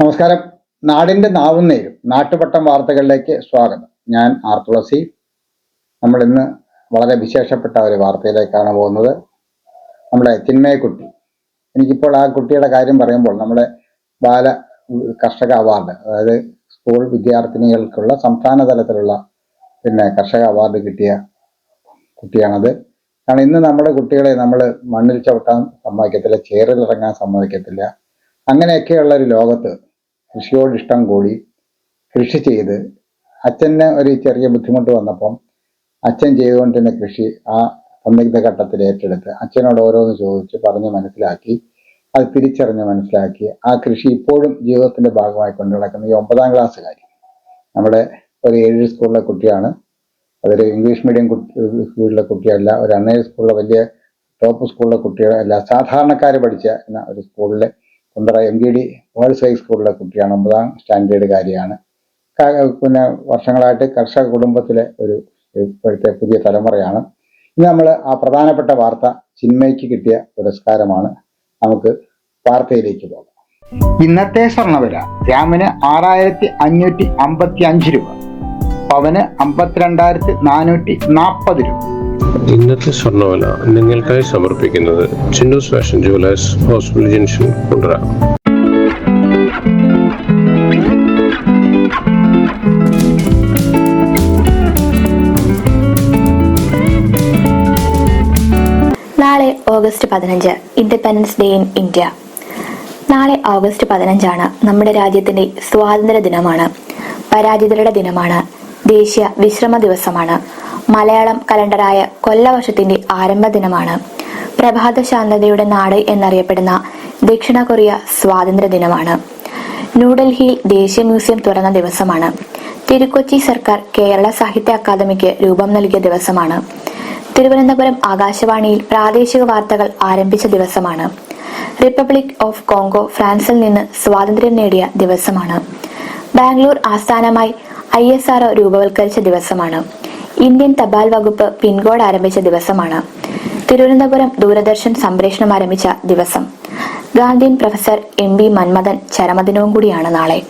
നമസ്കാരം. നാടിന്റെ നാവും നേരും. നാട്ടുപട്ടം വാർത്തകളിലേക്ക് സ്വാഗതം. ഞാൻ ആർ തുളസി. നമ്മൾ ഇന്ന് വളരെ വിശേഷപ്പെട്ട ഒരു വാർത്തയിലേക്കാണ് പോകുന്നത്. നമ്മുടെ ചിന്മയക്കുട്ടി എനിക്കിപ്പോൾ ആ കുട്ടിയുടെ കാര്യം പറയുമ്പോൾ നമ്മുടെ ബാല കർഷക അവാർഡ് അതായത് സ്കൂൾ വിദ്യാർത്ഥിനികൾക്കുള്ള സംസ്ഥാന തലത്തിലുള്ള പിന്നെ കർഷക അവാർഡ് കിട്ടിയ കുട്ടിയാണത്. കാരണം ഇന്ന് നമ്മുടെ കുട്ടികളെ നമ്മൾ മണ്ണിൽ ചവിട്ടാൻ സമ്മതിക്കത്തില്ല ചേറിലിറങ്ങാൻ സമ്മതിക്കത്തില്ല. അങ്ങനെയൊക്കെയുള്ള ഒരു ലോകത്ത് കൃഷിയോട് ഇഷ്ടം കൂടി കൃഷി ചെയ്ത് അച്ഛന് ഒരു ചെറിയ ബുദ്ധിമുട്ട് വന്നപ്പം അച്ഛൻ ചെയ്തുകൊണ്ടിരുന്ന കൃഷി ആ സന്ദിഗ്ധ ഘട്ടത്തിൽ ഏറ്റെടുത്ത് അച്ഛനോട് ഓരോന്ന് ചോദിച്ച് പറഞ്ഞ് മനസ്സിലാക്കി അത് തിരിച്ചറിഞ്ഞ് മനസ്സിലാക്കി. ആ കൃഷി ഇപ്പോഴും ജീവിതത്തിന്റെ ഭാഗമായി കൊണ്ടു നടക്കുന്ന ഈ ഒമ്പതാം ക്ലാസ്സുകാരി. നമ്മുടെ ഒരു ഏഴ് സ്കൂളിലെ കുട്ടിയാണ്. അതൊരു ഇംഗ്ലീഷ് മീഡിയം സ്കൂളിലെ കുട്ടിയല്ല ഒരു അണ്ണേഴ് സ്കൂളിലെ വലിയ ടോപ്പ് സ്കൂളിലെ കുട്ടികളല്ല സാധാരണക്കാർ പഠിച്ച ഒരു സ്കൂളിലെ Kundara M G D girls ഹൈസ്കൂളിലെ കുട്ടിയാണ് ഒമ്പതാം സ്റ്റാൻഡേർഡുകാരിയാണ് പിന്നെ വർഷങ്ങളായിട്ട് കർഷക കുടുംബത്തിലെ ഒരു ഇപ്പോഴത്തെ പുതിയ തലമുറയാണ്. ഇന്ന് നമ്മൾ ആ പ്രധാനപ്പെട്ട വാർത്ത ചിന്മയ്ക്ക് കിട്ടിയ പുരസ്കാരമാണ് നമുക്ക് വാർത്തയിലേക്ക് പോകാം. ഇന്നത്തെ സ്വർണവില ഗ്രാമിന് ആറായിരത്തി അഞ്ഞൂറ്റി അമ്പത്തി അഞ്ച് രൂപ പവന് അമ്പത്തിരണ്ടായിരത്തി നാനൂറ്റി നാൽപ്പത് രൂപ. ഇന്നത്തെ സ്വർണവില നിങ്ങൾക്കായി സമർപ്പിക്കുന്നത് Chinnus fashion jewellers hospital junction Kundara നാളെ ഓഗസ്റ്റ് പതിനഞ്ച് ഇൻഡിപെൻഡൻസ് ഡേ ഇൻ ഇന്ത്യ നാളെ ഓഗസ്റ്റ് പതിനഞ്ചാണ് നമ്മുടെ രാജ്യത്തിന്റെ സ്വാതന്ത്ര്യ ദിനമാണ് പരാജിതരുടെ ദിനമാണ്. ദേശീയ വിശ്രമ ദിവസമാണ്. മലയാളം കലണ്ടറായ കൊല്ലവർഷത്തിന്റെ ആരംഭ ദിനമാണ് പ്രഭാത ശാന്തതയുടെ നാട് എന്നറിയപ്പെടുന്ന ദക്ഷിണ കൊറിയ സ്വാതന്ത്ര്യ ദിനമാണ് ന്യൂഡൽഹിയിൽ ദേശീയ മ്യൂസിയം തുറന്ന ദിവസമാണ്. തിരുക്കൊച്ചി സർക്കാർ കേരള സാഹിത്യ അക്കാദമിക്ക് രൂപം നൽകിയ ദിവസമാണ്. തിരുവനന്തപുരം ആകാശവാണിയിൽ പ്രാദേശിക വാർത്തകൾ ആരംഭിച്ച ദിവസമാണ്. റിപ്പബ്ലിക് ഓഫ് കോങ്കോ ഫ്രാൻസിൽ നിന്ന് സ്വാതന്ത്ര്യം നേടിയ ദിവസമാണ്. ബാംഗ്ലൂർ ആസ്ഥാനമായി ഐ എസ് ആർഒ രൂപവൽക്കരിച്ച ദിവസമാണ്. ഇന്ത്യൻ തപാൽ വകുപ്പ് പിൻകോഡ് ആരംഭിച്ച ദിവസമാണ്. തിരുവനന്തപുരം ദൂരദർശൻ സംപ്രേഷണം ആരംഭിച്ച ദിവസം. Gandhian professor M B Manmadhan ചരമദിനവും കൂടിയാണ് നാളെ.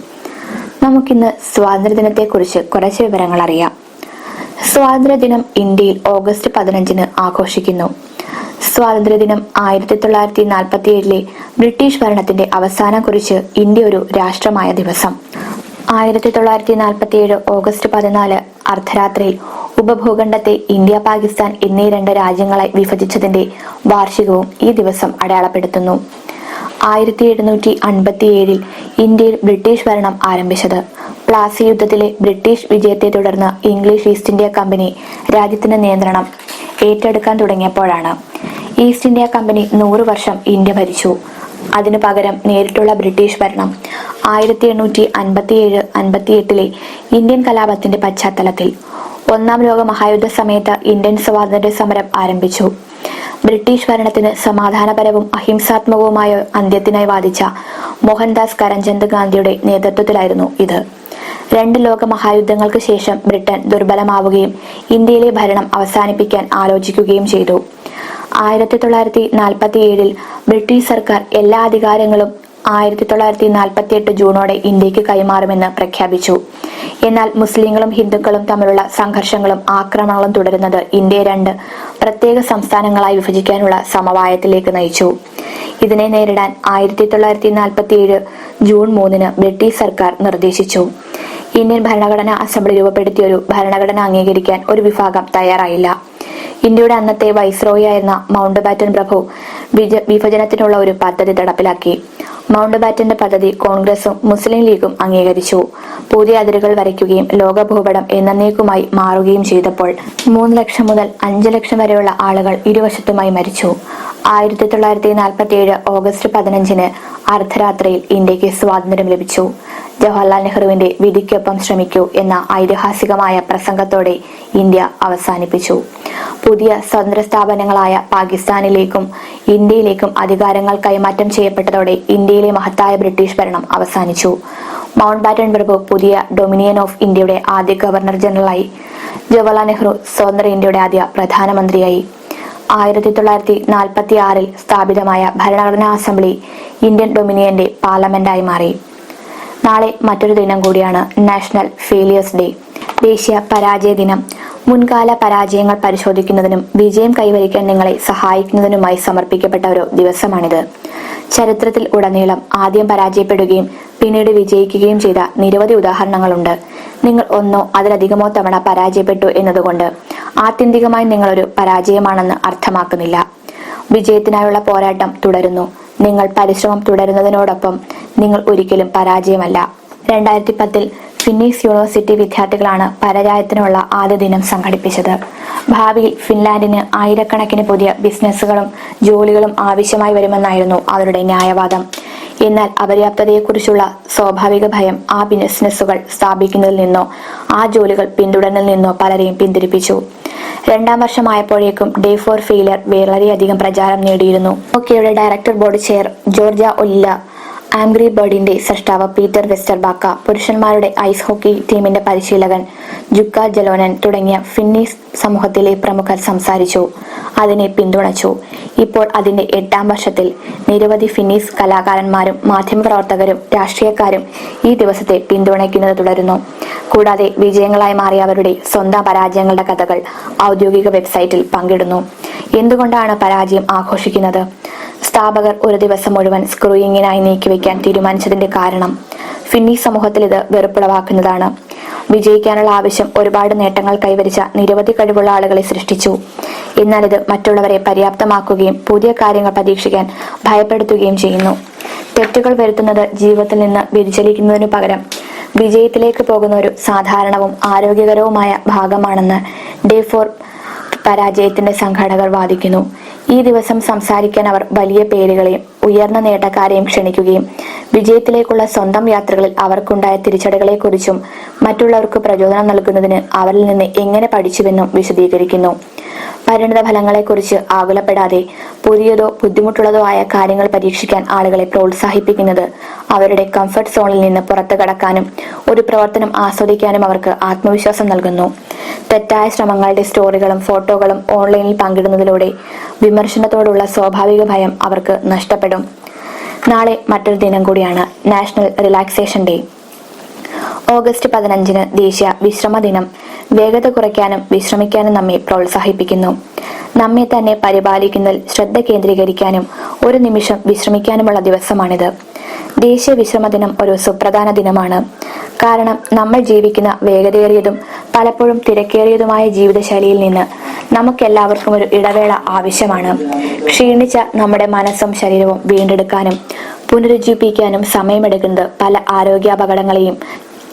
നമുക്കിന്ന് സ്വാതന്ത്ര്യദിനത്തെക്കുറിച്ച് കുറച്ച് വിവരങ്ങൾ അറിയാം. സ്വാതന്ത്ര്യദിനം ഇന്ത്യയിൽ ഓഗസ്റ്റ് പതിനഞ്ചിന് ആഘോഷിക്കുന്നു. സ്വാതന്ത്ര്യദിനം ആയിരത്തി തൊള്ളായിരത്തി നാൽപ്പത്തി ഏഴിലെ ബ്രിട്ടീഷ് ഭരണത്തിന്റെ അവസാനം കുറിച്ച് ഇന്ത്യ ഒരു രാഷ്ട്രമായ ദിവസം. ആയിരത്തി തൊള്ളായിരത്തി നാൽപ്പത്തി ഏഴ് ഓഗസ്റ്റ് പതിനാല് അർദ്ധരാത്രിയിൽ ഉപഭൂഖണ്ഡത്തെ ഇന്ത്യ പാകിസ്ഥാൻ എന്നീ രണ്ട് രാജ്യങ്ങളെ വിഭജിച്ചതിന്റെ വാർഷികവും ഈ ദിവസം അടയാളപ്പെടുത്തുന്നു. ആയിരത്തി എഴുന്നൂറ്റി അൻപത്തി ഏഴിൽ ഇന്ത്യയിൽ ബ്രിട്ടീഷ് ഭരണം ആരംഭിച്ചത്. പ്ലാസി യുദ്ധത്തിലെ ബ്രിട്ടീഷ് വിജയത്തെ തുടർന്ന് ഇംഗ്ലീഷ് ഈസ്റ്റ് ഇന്ത്യ കമ്പനി രാജ്യത്തിന്റെ നിയന്ത്രണം ഏറ്റെടുക്കാൻ തുടങ്ങിയപ്പോഴാണ്. ഈസ്റ്റ് ഇന്ത്യ കമ്പനി നൂറ് വർഷം ഇന്ത്യ ഭരിച്ചു. അതിനു പകരം നേരിട്ടുള്ള ബ്രിട്ടീഷ് ഭരണം ആയിരത്തി എണ്ണൂറ്റി അൻപത്തി ഏഴ് അൻപത്തി എട്ടിലെ ഇന്ത്യൻ കലാപത്തിന്റെ പശ്ചാത്തലത്തിൽ ഒന്നാം ലോക മഹായുദ്ധ സമയത്ത് ഇന്ത്യൻ സ്വാതന്ത്ര്യ സമരം ആരംഭിച്ചു. ബ്രിട്ടീഷ് ഭരണത്തിന് സമാധാനപരവും അഹിംസാത്മകവുമായ അന്ത്യത്തിനായി വാദിച്ച മോഹൻദാസ് കരംചന്ദ് ഗാന്ധിയുടെ നേതൃത്വത്തിലായിരുന്നു ഇത്. രണ്ട് ലോക മഹായുദ്ധങ്ങൾക്ക് ശേഷം ബ്രിട്ടൻ ദുർബലമാവുകയും ഇന്ത്യയിലെ ഭരണം അവസാനിപ്പിക്കാൻ ആലോചിക്കുകയും ചെയ്തു. ആയിരത്തി തൊള്ളായിരത്തി നാൽപ്പത്തി ഏഴിൽ ബ്രിട്ടീഷ് സർക്കാർ എല്ലാ അധികാരങ്ങളും ആയിരത്തി തൊള്ളായിരത്തി നാൽപ്പത്തി എട്ട് ജൂണോടെ ഇന്ത്യയ്ക്ക് കൈമാറുമെന്ന് പ്രഖ്യാപിച്ചു. എന്നാൽ മുസ്ലിങ്ങളും ഹിന്ദുക്കളും തമ്മിലുള്ള സംഘർഷങ്ങളും ആക്രമണങ്ങളും തുടരുന്നത് ഇന്ത്യ രണ്ട് പ്രത്യേക സംസ്ഥാനങ്ങളായി വിഭജിക്കാനുള്ള സമവായത്തിലേക്ക് നയിച്ചു. ഇതിനെ നേരിടാൻ ആയിരത്തി തൊള്ളായിരത്തി നാൽപ്പത്തി ഏഴ് ജൂൺ മൂന്നിന് ബ്രിട്ടീഷ് സർക്കാർ നിർദ്ദേശിച്ചു. ഇന്ത്യൻ ഭരണഘടനാ അസംബ്ലി രൂപപ്പെടുത്തിയ ഒരു ഭരണഘടന അംഗീകരിക്കാൻ ഒരു വിഭാഗം തയ്യാറായില്ല. ഇന്ത്യയുടെ അന്നത്തെ വൈസ്രോയി ആയിരുന്ന മൗണ്ട് ബാറ്റൻ പ്രഭു വിഭജനത്തിനുള്ള ഒരു പദ്ധതി നടപ്പിലാക്കി മൗണ്ട് ബാറ്റന്റെ പദ്ധതി കോൺഗ്രസും മുസ്ലിം ലീഗും അംഗീകരിച്ചു. പുതിയ അതിരുകൾ വരയ്ക്കുകയും ലോക ഭൂപടം എന്നേക്കുമായി മാറുകയും ചെയ്തപ്പോൾ മൂന്ന് ലക്ഷം മുതൽ അഞ്ച് ലക്ഷം വരെയുള്ള ആളുകൾ ഇരുവശത്തുമായി മരിച്ചു. ആയിരത്തി തൊള്ളായിരത്തി നാൽപ്പത്തി ഏഴ് ഓഗസ്റ്റ് പതിനഞ്ചിന് അർദ്ധരാത്രിയിൽ ഇന്ത്യയ്ക്ക് സ്വാതന്ത്ര്യം ലഭിച്ചു. ജവഹർലാൽ നെഹ്റുവിന്റെ വിധിക്കൊപ്പം ശ്രമിക്കൂ എന്ന ഐതിഹാസികമായ പ്രസംഗത്തോടെ ഇന്ത്യ അവസാനിപ്പിച്ചു. പുതിയ സ്വതന്ത്ര സ്ഥാപനങ്ങളായ പാകിസ്ഥാനിലേക്കും ഇന്ത്യയിലേക്കും അധികാരങ്ങൾ കൈമാറ്റം ചെയ്യപ്പെട്ടതോടെ ഇന്ത്യയിലെ മഹത്തായ ബ്രിട്ടീഷ് ഭരണം അവസാനിച്ചു. മൗണ്ട് ബാറ്റൺ പ്രഭു പുതിയ ഡൊമിനിയൻ ഓഫ് ഇന്ത്യയുടെ ആദ്യ ഗവർണർ ജനറലായി. ജവഹർലാൽ നെഹ്റു സ്വതന്ത്ര ഇന്ത്യയുടെ ആദ്യ പ്രധാനമന്ത്രിയായി. ആയിരത്തി തൊള്ളായിരത്തി നാൽപ്പത്തി ആറിൽ സ്ഥാപിതമായ ഭരണഘടനാ അസംബ്ലി ഇന്ത്യൻ ഡൊമിനിയന്റെ പാർലമെന്റായി മാറി. നാളെ മറ്റൊരു ദിനം കൂടിയാണ് നാഷണൽ ഫെയിലിയേഴ്സ് ഡേ. ദേശീയ പരാജയ ദിനം. മുൻകാല പരാജയങ്ങൾ പരിശോധിക്കുന്നതിനും വിജയം കൈവരിക്കാൻ നിങ്ങളെ സഹായിക്കുന്നതിനുമായി സമർപ്പിക്കപ്പെട്ട ഒരു ദിവസമാണിത്. ചരിത്രത്തിൽ ഉടനീളം ആദ്യം പരാജയപ്പെടുകയും പിന്നീട് വിജയിക്കുകയും ചെയ്ത നിരവധി ഉദാഹരണങ്ങളുണ്ട്. നിങ്ങൾ ഒന്നോ അതിലധികമോ തവണ പരാജയപ്പെട്ടു എന്നതുകൊണ്ട് ആത്യന്തികമായി നിങ്ങളൊരു പരാജയമാണെന്ന് അർത്ഥമാക്കുന്നില്ല. വിജയത്തിനായുള്ള പോരാട്ടം തുടരുന്നു. നിങ്ങൾ പരിശ്രമം തുടരുന്നതിനോടൊപ്പം നിങ്ങൾ ഒരിക്കലും പരാജയമല്ല. രണ്ടായിരത്തി പത്തിൽ ഫിന്നീസ് യൂണിവേഴ്സിറ്റി വിദ്യാർത്ഥികളാണ് പരാജയത്തിനുള്ള ആദ്യ ദിനം സംഘടിപ്പിച്ചത്. ഭാവിയിൽ ഫിൻലാൻഡിന് ആയിരക്കണക്കിന് പുതിയ ബിസിനസ്സുകളും ജോലികളും ആവശ്യമായി വരുമെന്നായിരുന്നു അവരുടെ ന്യായവാദം. എന്നാൽ അപര്യാപ്തതയെക്കുറിച്ചുള്ള സ്വാഭാവിക ഭയം ആ ബിസിനസ്സുകൾ സ്ഥാപിക്കുന്നതിൽ നിന്നോ ആ ജോലികൾ പിന്തുടരുന്നതിൽ നിന്നോ പലരെയും പിന്തിരിപ്പിച്ചു. രണ്ടാം വർഷമായപ്പോഴേക്കും ഡേ ഫോർ ഫെയിലിയർ വളരെയധികം പ്രചാരം നേടിയിരുന്നു. ഒക്കെയുടെ director board chair Jorma Ollila angry ബേർഡിന്റെ സൃഷ്ടാവ് പീറ്റർ വെസ്റ്റർബാക്ക പുരുഷന്മാരുടെ ഐസ് ഹോക്കി ടീമിന്റെ പരിശീലകൻ ജുക്ക ജലോനൻ തുടങ്ങിയ ഫിന്നീസ് സമൂഹത്തിലെ പ്രമുഖർ സംസാരിച്ചു അതിനെ പിന്തുണച്ചു. ഇപ്പോൾ അതിന്റെ എട്ടാം വർഷത്തിൽ നിരവധി ഫിന്നീസ് കലാകാരന്മാരും മാധ്യമപ്രവർത്തകരും രാഷ്ട്രീയക്കാരും ഈ ദിവസത്തെ പിന്തുണയ്ക്കുന്നത് തുടരുന്നു. കൂടാതെ വിജയങ്ങളായി മാറിയ അവരുടെ സ്വന്തം പരാജയങ്ങളുടെ കഥകൾ ഔദ്യോഗിക വെബ്സൈറ്റിൽ പങ്കിടുന്നു. എന്തുകൊണ്ടാണ് പരാജയം ആഘോഷിക്കുന്നത്? സ്ഥാപകർ ഒരു ദിവസം മുഴുവൻ സ്ക്രൂയിങ്ങിനായി നീക്കിവെക്കാൻ തീരുമാനിച്ചതിന്റെ കാരണം. ഫിന്നി സമൂഹത്തിൽ ഇത് വെറുപ്പുളവാക്കുന്നതാണ്. വിജയിക്കാനുള്ള ആവശ്യം ഒരുപാട് നേട്ടങ്ങൾ കൈവരിച്ച നിരവധി കഴിവുള്ള ആളുകളെ സൃഷ്ടിച്ചു. എന്നാൽ ഇത് മറ്റുള്ളവരെ പര്യാപ്തമാക്കുകയും പുതിയ കാര്യങ്ങൾ പരീക്ഷിക്കാൻ ഭയപ്പെടുത്തുകയും ചെയ്യുന്നു. തെറ്റുകൾ വരുത്തുന്നത് ജീവിതത്തിൽ നിന്ന് വ്യതിചലിക്കുന്നതിനു പകരം വിജയത്തിലേക്ക് പോകുന്ന ഒരു സാധാരണവും ആരോഗ്യകരവുമായ ഭാഗമാണെന്ന് ഡേ ഫോർ പരാജയത്തിന്റെ സംഘാടകർ വാദിക്കുന്നു. ഈ ദിവസം സംസാരിക്കാൻ അവർ വലിയ പേരുകളെയും ഉയർന്ന നേട്ടക്കാരെയും ക്ഷണിക്കുകയും വിജയത്തിലേക്കുള്ള സ്വന്തം യാത്രകളിൽ അവർക്കുണ്ടായ തിരിച്ചടികളെക്കുറിച്ചും മറ്റുള്ളവർക്ക് പ്രചോദനം നൽകുന്നതിന് അവരിൽ നിന്ന് എങ്ങനെ പഠിച്ചുവെന്നും വിശദീകരിക്കുന്നു. പരിണിത ഫലങ്ങളെക്കുറിച്ച് ആകുലപ്പെടാതെ പുതിയതോ ബുദ്ധിമുട്ടുള്ളതോ ആയ കാര്യങ്ങൾ പരീക്ഷിക്കാൻ ആളുകളെ പ്രോത്സാഹിപ്പിക്കുന്നത് അവരുടെ കംഫർട്ട് സോണിൽ നിന്ന് പുറത്തു കടക്കാനും ഒരു പ്രവർത്തനം ആസ്വദിക്കാനും അവർക്ക് ആത്മവിശ്വാസം നൽകുന്നു. തെറ്റായ ശ്രമങ്ങളുടെ സ്റ്റോറികളും ഫോട്ടോകളും ഓൺലൈനിൽ പങ്കിടുന്നതിലൂടെ വിമർശനത്തോടുള്ള സ്വാഭാവിക ഭയം അവർക്ക് നഷ്ടപ്പെടും. നാളെ മറ്റൊരു ദിനം കൂടിയാണ് നാഷണൽ റിലാക്സേഷൻ ഡേ. ഓഗസ്റ്റ് പതിനഞ്ചിന് ദേശീയ വിശ്രമ ദിനം. വേഗത കുറയ്ക്കാനും വിശ്രമിക്കാനും നമ്മെ പ്രോത്സാഹിപ്പിക്കുന്നു. നമ്മെ തന്നെ പരിപാലിക്കുന്നതിൽ ശ്രദ്ധ കേന്ദ്രീകരിക്കാനും ഒരു നിമിഷം വിശ്രമിക്കാനുമുള്ള ദിവസമാണിത്. ദേശീയ വിശ്രമ ദിനം ഒരു സുപ്രധാന ദിനമാണ്. കാരണം നമ്മൾ ജീവിക്കുന്ന വേഗതയേറിയതും പലപ്പോഴും തിരക്കേറിയതുമായ ജീവിതശൈലിയിൽ നിന്ന് നമുക്കെല്ലാവർക്കും ഒരു ഇടവേള ആവശ്യമാണ്. ക്ഷീണിച്ച നമ്മുടെ മനസ്സും ശരീരവും വീണ്ടെടുക്കാനും പുനരുജ്ജീവിപ്പിക്കാനും സമയമെടുക്കുന്നത് പല ആരോഗ്യാപകടങ്ങളെയും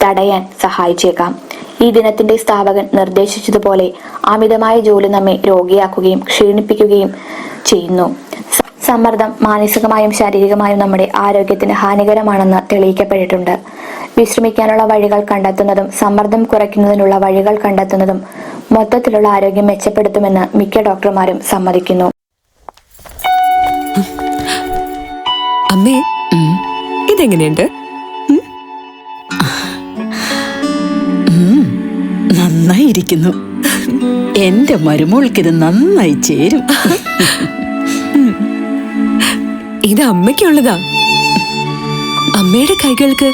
തടയാൻ സഹായിച്ചേക്കാം. ഈ ദിനത്തിന്റെ സ്ഥാപകൻ നിർദ്ദേശിച്ചതുപോലെ അമിതമായ ജോലി നമ്മെ രോഗിയാക്കുകയും ക്ഷീണിപ്പിക്കുകയും ചെയ്യുന്നു. സമ്മർദ്ദം മാനസികമായും ശാരീരികമായും നമ്മുടെ ആരോഗ്യത്തിന് ഹാനികരമാണെന്ന് തെളിയിക്കപ്പെട്ടിട്ടുണ്ട്. വിശ്രമിക്കാനുള്ള വഴികൾ കണ്ടെത്തുന്നതും സമ്മർദ്ദം കുറയ്ക്കുന്നതിനുള്ള വഴികൾ കണ്ടെത്തുന്നതും മൊത്തത്തിലുള്ള ആരോഗ്യം മെച്ചപ്പെടുത്തുമെന്ന് മിക്ക ഡോക്ടർമാരും സമ്മതിക്കുന്നു. അമ്മേ ഇതെങ്ങനെയുണ്ട്? നന്നായിരിക്കുന്നു എന്റെ മരുമോൾക്കിത് നന്നായി ചേരും. ഇത് അമ്മയ്ക്കുള്ളതാ. അമ്മയുടെ കൈകൾക്ക്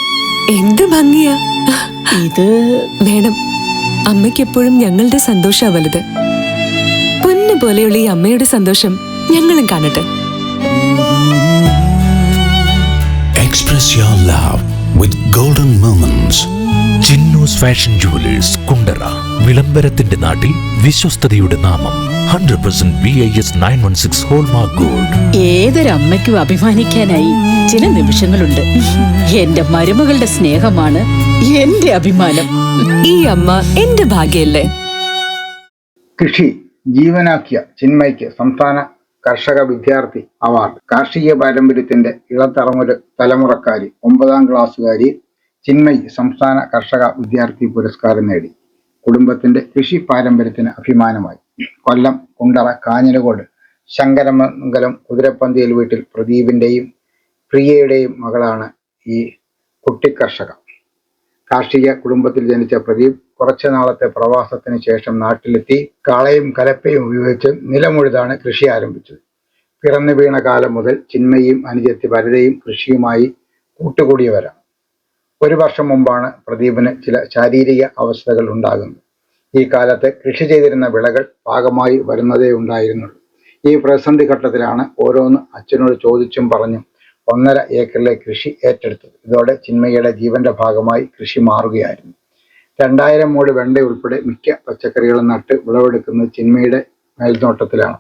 എന്ത് ഭംഗിയാ. ഇത് വേണം. അമ്മയ്ക്ക് എപ്പോഴും ഞങ്ങളുടെ സന്തോഷാ വലുത് പൊന്നു പോലെയുള്ള ഈ അമ്മയുടെ സന്തോഷം ഞങ്ങളും കാണട്ടെ. Express your love with golden moments. Chinnus fashion jewellers Kundara വിളംബരത്തിന്റെ നാട്ടിൽ വിശ്വസ്തയുടെ നാമം. Hundred percent B I S nine one six hallmark gold ഏതൊരമ്മയ്ക്കും അഭിമാനിക്കാനായി ചില നിമിഷങ്ങളുണ്ട്. എന്റെ മരുമകളുടെ സ്നേഹമാണ് എന്റെ അഭിമാനം. ഈ അമ്മ എന്റെ ഭാഗ്യല്ലേ? കൃഷി ജീവനാക്കിയ ചിന്മയ്ക്ക് സംസ്ഥാന കർഷക വിദ്യാർത്ഥി അവാർഡ്. കാർഷിക പാരമ്പര്യത്തിന്റെ ഇളത്തറമുര തലമുറക്കാരി ഒമ്പതാം ക്ലാസ്സുകാരി ചിന്മയി സംസ്ഥാന കർഷക വിദ്യാർത്ഥി പുരസ്കാരം നേടി. കുടുംബത്തിന്റെ കൃഷി പാരമ്പര്യത്തിന് അഭിമാനമായി. കൊല്ലം കുണ്ടറ കാഞ്ഞിരകോട് ശങ്കരമംഗലം കുതിരപ്പന്തിയിൽ വീട്ടിൽ പ്രദീപിന്റെയും പ്രിയയുടെയും മകളാണ് ഈ കുട്ടിക്കർഷക കാർഷിക. കുടുംബത്തിൽ ജനിച്ച പ്രദീപ് കുറച്ചു നാളത്തെ പ്രവാസത്തിന് ശേഷം നാട്ടിലെത്തി കാളയും കലപ്പയും ഉപയോഗിച്ച് നിലമുഴുതാണ് കൃഷി ആരംഭിച്ചത്. പിറന്നു വീണ കാലം മുതൽ ചിന്മയും അനുജത്തി ഭരതയും കൃഷിയുമായി കൂട്ടുകൂടിയവരാണ്. ഒരു വർഷം മുമ്പാണ് പ്രദീപിന് ചില ശാരീരിക അവസ്ഥകൾ ഉണ്ടാകുന്നത്. ഈ കാലത്ത് കൃഷി ചെയ്തിരുന്ന വിളകൾ പാകമായി വരുന്നതേ ഉണ്ടായിരുന്നുള്ളൂ. ഈ പ്രതിസന്ധി ഘട്ടത്തിലാണ് ഓരോന്ന് അച്ഛനോട് ചോദിച്ചും പറഞ്ഞും ഒന്നര ഏക്കറിലെ കൃഷി ഏറ്റെടുത്തത്. ഇതോടെ ചിന്മയുടെ ജീവന്റെ ഭാഗമായി കൃഷി മാറുകയായിരുന്നു. രണ്ടായിരം മൂട് വെണ്ട ഉൾപ്പെടെ മിക്ക പച്ചക്കറികളും നട്ട് വിളവെടുക്കുന്നത് ചിന്മയുടെ മേൽനോട്ടത്തിലാണ്.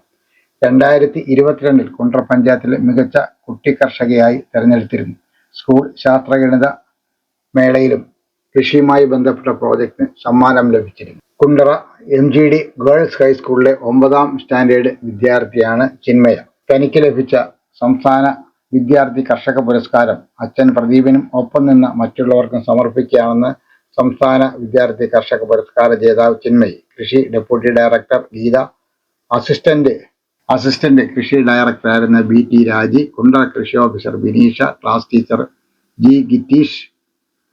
രണ്ടായിരത്തി ഇരുപത്തിരണ്ടിൽ കുണ്ട്ര പഞ്ചായത്തിലെ മികച്ച കുട്ടി കർഷകയായി തെരഞ്ഞെടുത്തിരുന്നു. സ്കൂൾ ശാസ്ത്രഗണിത മേളയിലും കൃഷിയുമായി ബന്ധപ്പെട്ട പ്രോജക്റ്റിന് സമ്മാനം ലഭിച്ചിരുന്നു. Kundara M G D girls ഹൈസ്കൂളിലെ ഒമ്പതാം സ്റ്റാൻഡേർഡ് വിദ്യാർത്ഥിയാണ് ചിന്മയ. തനിക്ക് ലഭിച്ച സംസ്ഥാന വിദ്യാർത്ഥി കർഷക പുരസ്കാരം അച്ഛൻ പ്രദീപിനും ഒപ്പം നിന്ന് മറ്റുള്ളവർക്കും സമർപ്പിക്കുകയാണെന്ന് സംസ്ഥാന വിദ്യാർത്ഥി കർഷക പുരസ്കാര ജേതാവ് ചിന്മയി. കൃഷി deputy director Geetha assistant assistant കൃഷി ഡയറക്ടറായിരുന്ന ബി ടി രാജി കുണ്ടറ കൃഷി officer Bineesha class teacher G Gitish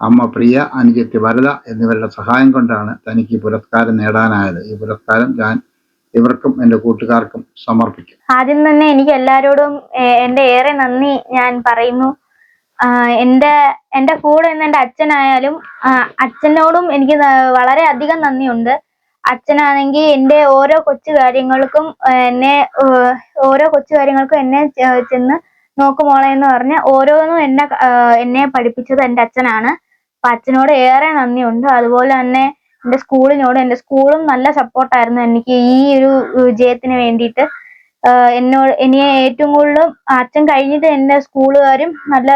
അമ്മ പ്രിയ അനുജത്തി വരദ എന്നിവരുടെ സഹായം കൊണ്ടാണ് തനിക്ക് ഈ പുരസ്കാരം നേടാനായത്. ഈ പുരസ്കാരം ഞാൻ ഇവർക്കും എന്റെ കൂട്ടുകാർക്കും സമർപ്പിക്കും. ആദ്യം തന്നെ എനിക്ക് എല്ലാവരോടും എന്റെ എന്റെ ഏറെ നന്ദി ഞാൻ പറയുന്നു. എന്റെ എന്റെ എന്റെ കൂടെ നിന്ന് എന്റെ അച്ഛനായാലും അച്ഛനോടും എനിക്ക് വളരെ അധികം നന്ദിയുണ്ട്. അച്ഛനാണെങ്കിൽ എന്റെ ഓരോ കൊച്ചു കാര്യങ്ങൾക്കും എന്നെ ഓരോ കൊച്ചു കാര്യങ്ങൾക്കും എന്നെ ചെന്ന് നോക്കുമോളെ എന്ന് പറഞ്ഞ് ഓരോന്നും എന്നെ എന്നെ പഠിപ്പിച്ചത് എന്റെ അച്ഛനാണ്. അപ്പൊ അച്ഛനോട് ഏറെ നന്ദിയുണ്ട്. അതുപോലെ തന്നെ എന്റെ സ്കൂളിനോട് എന്റെ സ്കൂളും നല്ല സപ്പോർട്ടായിരുന്നു എനിക്ക് ഈ ഒരു വിജയത്തിന് വേണ്ടിയിട്ട്. എന്നോട് എന്നെ ഏറ്റവും കൂടുതൽ അച്ഛൻ കഴിഞ്ഞിട്ട് എന്റെ സ്കൂളുകാരും നല്ല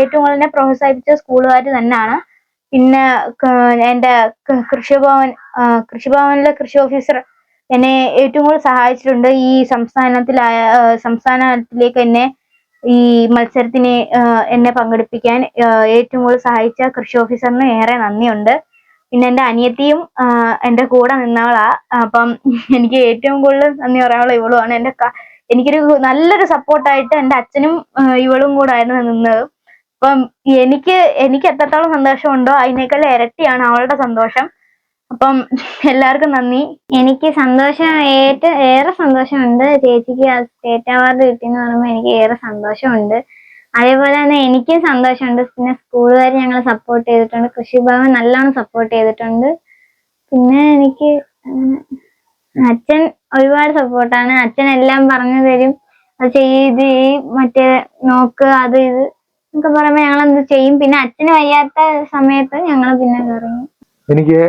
ഏറ്റവും കൂടുതൽ എന്നെ പ്രോത്സാഹിപ്പിച്ച സ്കൂളുകാർ തന്നെയാണ്. പിന്നെ എന്റെ കൃഷിഭവൻ കൃഷിഭവനിലെ കൃഷി ഓഫീസർ എന്നെ ഏറ്റവും കൂടുതൽ സഹായിച്ചിട്ടുണ്ട്. ഈ സംസ്ഥാനത്തിലായ സംസ്ഥാനത്തിലേക്ക് എന്നെ ഈ മത്സരത്തിന് എന്നെ പങ്കെടുപ്പിക്കാൻ ഏറ്റവും കൂടുതൽ സഹായിച്ച കൃഷി ഓഫീസറിന് ഏറെ നന്ദിയുണ്ട്. പിന്നെ എന്റെ അനിയത്തിയും എന്റെ കൂടെ നിന്നവളാ. അപ്പം എനിക്ക് ഏറ്റവും കൂടുതൽ നന്ദി പറയാനുള്ള ഇവളുമാണ്. എന്റെ എനിക്കൊരു നല്ലൊരു സപ്പോർട്ടായിട്ട് എന്റെ അച്ഛനും ഇവളും കൂടെ ആയിരുന്നു നിന്നത്. അപ്പം എനിക്ക് എനിക്ക് എത്രത്തോളം സന്തോഷമുണ്ടോ അതിനേക്കാൾ ഇരട്ടിയാണ് അവളുടെ സന്തോഷം. അപ്പം എല്ലാവർക്കും നന്ദി. എനിക്ക് സന്തോഷം ഏറ്റ ഏറെ സന്തോഷമുണ്ട്. ചേച്ചിക്ക് ആ സ്റ്റേറ്റ് അവാർഡ് കിട്ടിയെന്ന് പറയുമ്പോൾ എനിക്ക് ഏറെ സന്തോഷമുണ്ട്. അതേപോലെ തന്നെ എനിക്കും സന്തോഷമുണ്ട്. പിന്നെ സ്കൂളുകാർ ഞങ്ങളെ സപ്പോർട്ട് ചെയ്തിട്ടുണ്ട്. കൃഷിഭവൻ നല്ലോണം സപ്പോർട്ട് ചെയ്തിട്ടുണ്ട്. പിന്നെ എനിക്ക് അച്ഛൻ ഒരുപാട് സപ്പോർട്ടാണ് അച്ഛൻ എല്ലാം പറഞ്ഞു തരും. അത് ചെയ്ത് മറ്റേ നോക്ക് അത് ഇത് എന്നൊക്കെ പറയുമ്പോൾ ഞങ്ങൾ എന്ത് ചെയ്യും. പിന്നെ അച്ഛന് വയ്യാത്ത സമയത്ത് ഞങ്ങൾ പിന്നെ ഇറങ്ങി എനിക്ക്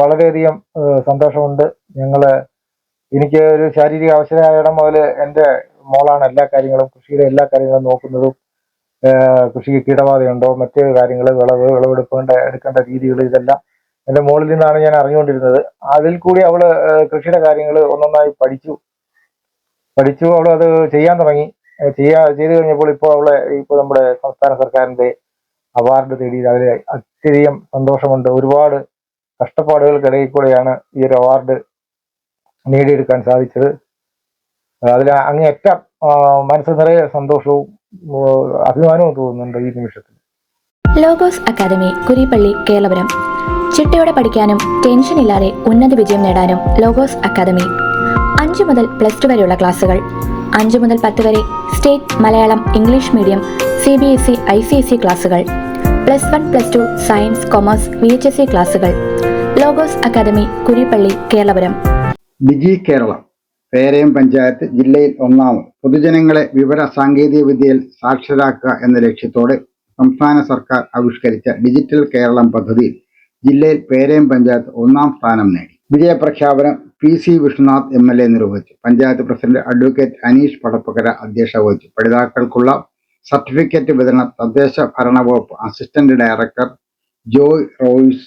വളരെയധികം സന്തോഷമുണ്ട്. ഞങ്ങൾ എനിക്ക് ഒരു ശാരീരിക അവശതയായ ഇടം മുതൽ എന്റെ മോളാണ് എല്ലാ കാര്യങ്ങളും കൃഷിയുടെ എല്ലാ കാര്യങ്ങളും നോക്കുന്നതും കൃഷിക്ക് കീടബാധയുണ്ടോ മറ്റ് കാര്യങ്ങൾ വിളവ് വിളവെടുക്കേണ്ട എടുക്കേണ്ട രീതികൾ ഇതെല്ലാം എന്റെ മോളിൽ നിന്നാണ് ഞാൻ അറിഞ്ഞുകൊണ്ടിരുന്നത്. അതിൽ കൂടി അവൾ കൃഷിയുടെ കാര്യങ്ങൾ ഒന്നൊന്നായി പഠിച്ചു. പഠിച്ചു അവൾ അത് ചെയ്യാൻ തുടങ്ങി. ചെയ്യാ ചെയ്തു കഴിഞ്ഞപ്പോൾ ഇപ്പോൾ അവളെ ഇപ്പോൾ നമ്മുടെ സംസ്ഥാന സർക്കാരിന്റെ അവാർഡ് നേടി അതിൽ അത്യധികം സന്തോഷമുണ്ട്. ഒരുപാട് കഷ്ടപ്പാടുകൾക്കിടയിൽ കൂടെയാണ് ഈ ഒരു അവാർഡ് നേടിയെടുക്കാൻ സാധിച്ചത്. അതിൽ അങ്ങേയറ്റം മനസ്സ് നിറയെ സന്തോഷവും അഭിമാനവും തോന്നുന്നുണ്ട് ഈ നിമിഷത്തിൽ. ലോഗോസ് അക്കാദമി കുരിപ്പള്ളി കേരളപുരം ചിട്ടയോടെ പഠിക്കാനും ടെൻഷൻ ഇല്ലാതെ ഉന്നത വിജയം നേടാനും ലോഗോസ് അക്കാദമി. അഞ്ചു മുതൽ പ്ലസ് ടു വരെയുള്ള ക്ലാസ്സുകൾ. അഞ്ചു മുതൽ പത്ത് വരെ state Malayalam English medium C B S E I C S E ക്ലാസ്സുകൾ. Plus one plus two science commerce V H S E ക്ലാസുകൾ Logos academy Kurippally Keralapuram. Digi Keralam Perayam panchayat ജില്ലയിൽ ഒന്നാമത്. പൊതുജനങ്ങളെ വിവര സാങ്കേതിക വിദ്യയിൽ സാക്ഷരാക്കുക എന്ന ലക്ഷ്യത്തോടെ സംസ്ഥാന സർക്കാർ ആവിഷ്കരിച്ച ഡിജിറ്റൽ കേരളം പദ്ധതിയിൽ ജില്ലയിൽ പേരയം പഞ്ചായത്ത് ഒന്നാം സ്ഥാനം നേടി. വിജയപ്രഖ്യാപനം P C Vishnunath M L A നിർവഹിച്ചു. പഞ്ചായത്ത് പ്രസിഡന്റ് അഡ്വക്കേറ്റ് അനീഷ് പടപ്പകര അധ്യക്ഷത വഹിച്ചു. പഠിതാക്കൾക്കുള്ള സർട്ടിഫിക്കറ്റ് വിതരണം തദ്ദേശ ഭരണ വകുപ്പ് അസിസ്റ്റന്റ് ഡയറക്ടർ ജോയ് റോയ്സ്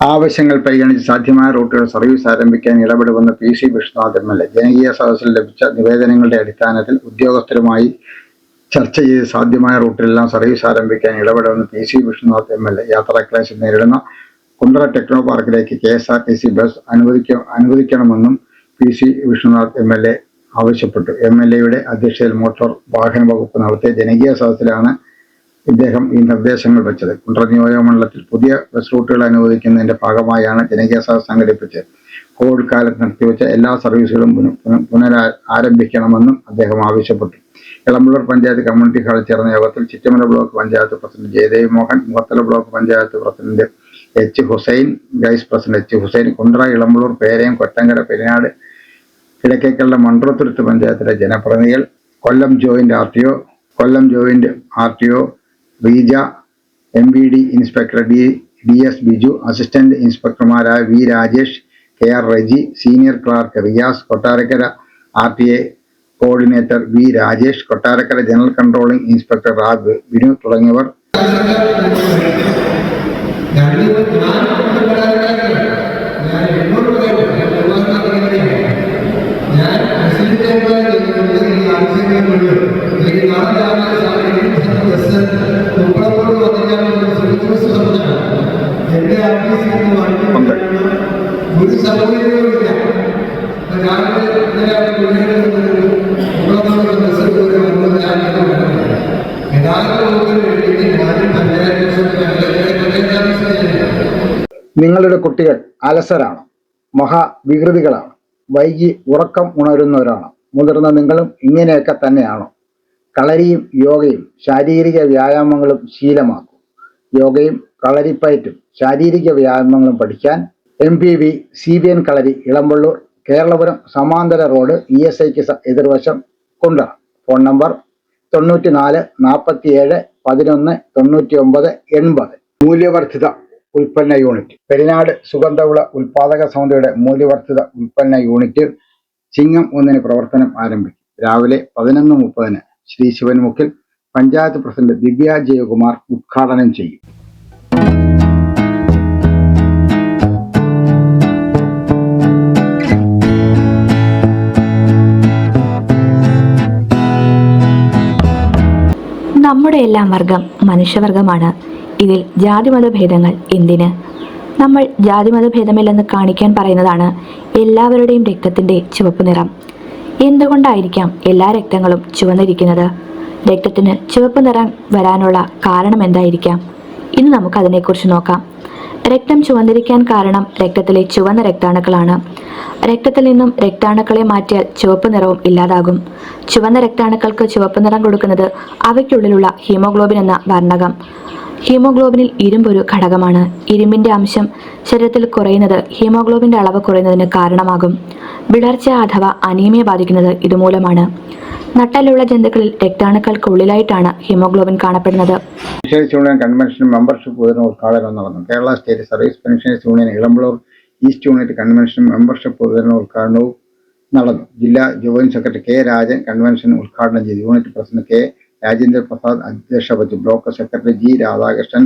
ആവശ്യങ്ങൾ പരിഗണിച്ച് സാധ്യമായ റൂട്ടുകൾ സർവീസ് ആരംഭിക്കാൻ ഇടപെടുമെന്ന് P C Vishnunath M L A. ജനകീയ സദസ്സിൽ ലഭിച്ച നിവേദനങ്ങളുടെ അടിസ്ഥാനത്തിൽ ഉദ്യോഗസ്ഥരുമായി ചർച്ച ചെയ്ത് സാധ്യമായ റൂട്ടിലെല്ലാം സർവീസ് ആരംഭിക്കാൻ ഇടപെടുമെന്ന് P C Vishnunath M L A. യാത്രാക്ലേശം നേരിടുന്ന കുണ്ടറ ടെക്നോ പാർക്കിലേക്ക് K S R T C bus അനുവദിക്ക അനുവദിക്കണമെന്നും P C Vishnunath M L A ആവശ്യപ്പെട്ടു. എം എൽ എയുടെ അധ്യക്ഷതയിൽ മോട്ടോർ വാഹന വകുപ്പ് നടത്തിയ ജനകീയ സദസ്സിലാണ് ഇദ്ദേഹം ഈ നിർദ്ദേശങ്ങൾ വെച്ചത്. കുണ്ടറ നിയോജകമണ്ഡലത്തിൽ പുതിയ ബസ് റൂട്ടുകൾ അനുവദിക്കുന്നതിന്റെ ഭാഗമായാണ് ജനകീയ സഭ സംഘടിപ്പിച്ചത് കോവിഡ് കാലത്ത് നിർത്തിവെച്ച എല്ലാ സർവീസുകളും പുന- പുന- പുനരാ ആരംഭിക്കണമെന്നും അദ്ദേഹം ആവശ്യപ്പെട്ടു. ഇളമ്പുള്ളൂർ പഞ്ചായത്ത് കമ്മ്യൂണിറ്റി ഹാളിൽ ചേർന്ന യോഗത്തിൽ Chittumala block panchayat president Jayadev Mohan Mukhathala block panchayat president H Hussain vice president H Hussain Kundara Elampalloor Perayam Kottamkara Perinad കിടക്കേക്കളുടെ Munroethuruthu പഞ്ചായത്തിലെ ജനപ്രതിനിധികൾ Kollam joint R T O Kollam joint R T O Reeja M V D inspector D D S Biju assistant ഇൻസ്പെക്ടർമാരായ V Rajesh K R Reji senior clerk Riyas Kottarakkara R T A coordinator V Rajesh Kottarakkara general controlling inspector റാബ് Vinu തുടങ്ങിയവർ. ഉണ്ട് നിങ്ങളുടെ കുട്ടികൾ അലസരാണ്. മഹാവികൃതികളാണ് വൈകി ഉറക്കം ഉണരുന്നവരാണ്. മുതിർന്ന നിങ്ങളും ഇങ്ങനെയൊക്കെ തന്നെയാണോ. കളരിയും യോഗയും ശാരീരിക വ്യായാമങ്ങളും ശീലമാക്കും. യോഗയും കളരിപ്പയറ്റും ശാരീരിക വ്യായാമങ്ങളും പഠിക്കാൻ M P V C B N Kalari Elampalloor Keralapuram സമാന്തര റോഡ് ഇ എസ് ഐക്ക് എതിർവശം കൊണ്ട ഫോൺ നമ്പർ തൊണ്ണൂറ്റി നാല് നാൽപ്പത്തി ഏഴ് പതിനൊന്ന് തൊണ്ണൂറ്റി ഒമ്പത് എൺപത്. മൂല്യവർദ്ധിത ഉൽപ്പന്ന യൂണിറ്റ്. പെരിനാട് സുഗന്ധവിള ഉൽപാദക സമിതിയുടെ മൂല്യവർദ്ധിത ഉൽപ്പന്ന യൂണിറ്റ് ചിങ്ങം ഒന്നിന് പ്രവർത്തനം ആരംഭിക്കും. രാവിലെ പതിനൊന്ന് മുപ്പതിന് ശ്രീ ശിവൻമുക്കിൽ പഞ്ചായത്ത് പ്രസിഡന്റ് ദിവ്യ ജയകുമാർ ഉദ്ഘാടനം ചെയ്യും. നമ്മുടെ എല്ലാം വർഗം മനുഷ്യവർഗമാണ്. ഇതിൽ ജാതിമത ഭേദങ്ങൾ എന്തിന്? നമ്മൾ ജാതിമത ഭേദമില്ലെന്ന് കാണിക്കാൻ പറയുന്നതാണ് എല്ലാവരുടെയും രക്തത്തിന്റെ ചുവപ്പ് നിറം. എന്തുകൊണ്ടായിരിക്കാം എല്ലാ രക്തങ്ങളും ചുവന്നിരിക്കുന്നത്? രക്തത്തിന് ചുവപ്പ് നിറം വരാനുള്ള കാരണം എന്തായിരിക്കാം ഇന്ന് നമുക്ക് അതിനെക്കുറിച്ച് നോക്കാം. രക്തം ചുവന്നിരിക്കാൻ കാരണം രക്തത്തിലെ ചുവന്ന രക്താണുക്കളാണ്. രക്തത്തിൽ നിന്നും രക്താണുക്കളെ മാറ്റിയാൽ ചുവപ്പ് നിറവും ഇല്ലാതാകും. ചുവന്ന രക്താണുക്കൾക്ക് ചുവപ്പ് നിറം കൊടുക്കുന്നത് അവയ്ക്കുള്ളിലുള്ള ഹീമോഗ്ലോബിൻ എന്ന വർണകം. ഹീമോഗ്ലോബിനിൽ ഇരുമ്പ് ഒരു ഘടകമാണ്. ഇരുമ്പിന്റെ അംശം ശരീരത്തിൽ കുറയുന്നത് ഹീമോഗ്ലോബിന്റെ അളവ് കുറയുന്നതിന് കാരണമാകും. വിളർച്ച അഥവാ അനീമിയ ബാധിക്കുന്നത് ഇതുമൂലമാണ്. നട്ടലുള്ള ജന്തുക്കളിൽ രക്താണുക്കൾക്ക് ഉള്ളിലായിട്ടാണ് ഹീമോഗ്ലോബിൻ കാണപ്പെടുന്നത്. കൺവെൻഷൻ മെമ്പർഷിപ്പ് ഉദ്ഘാടനം നടന്നു Kerala state service pensioners union Elampalloor east unit convention membership ഉദ്ഘാടനവും നടന്നു. ജില്ലാ joint secretary K Rajan convention ഉദ്ഘാടനം ചെയ്തു. Unit president K Rajendra Prasad അധ്യക്ഷ വഹിച്ചു. Block secretary G Radhakrishnan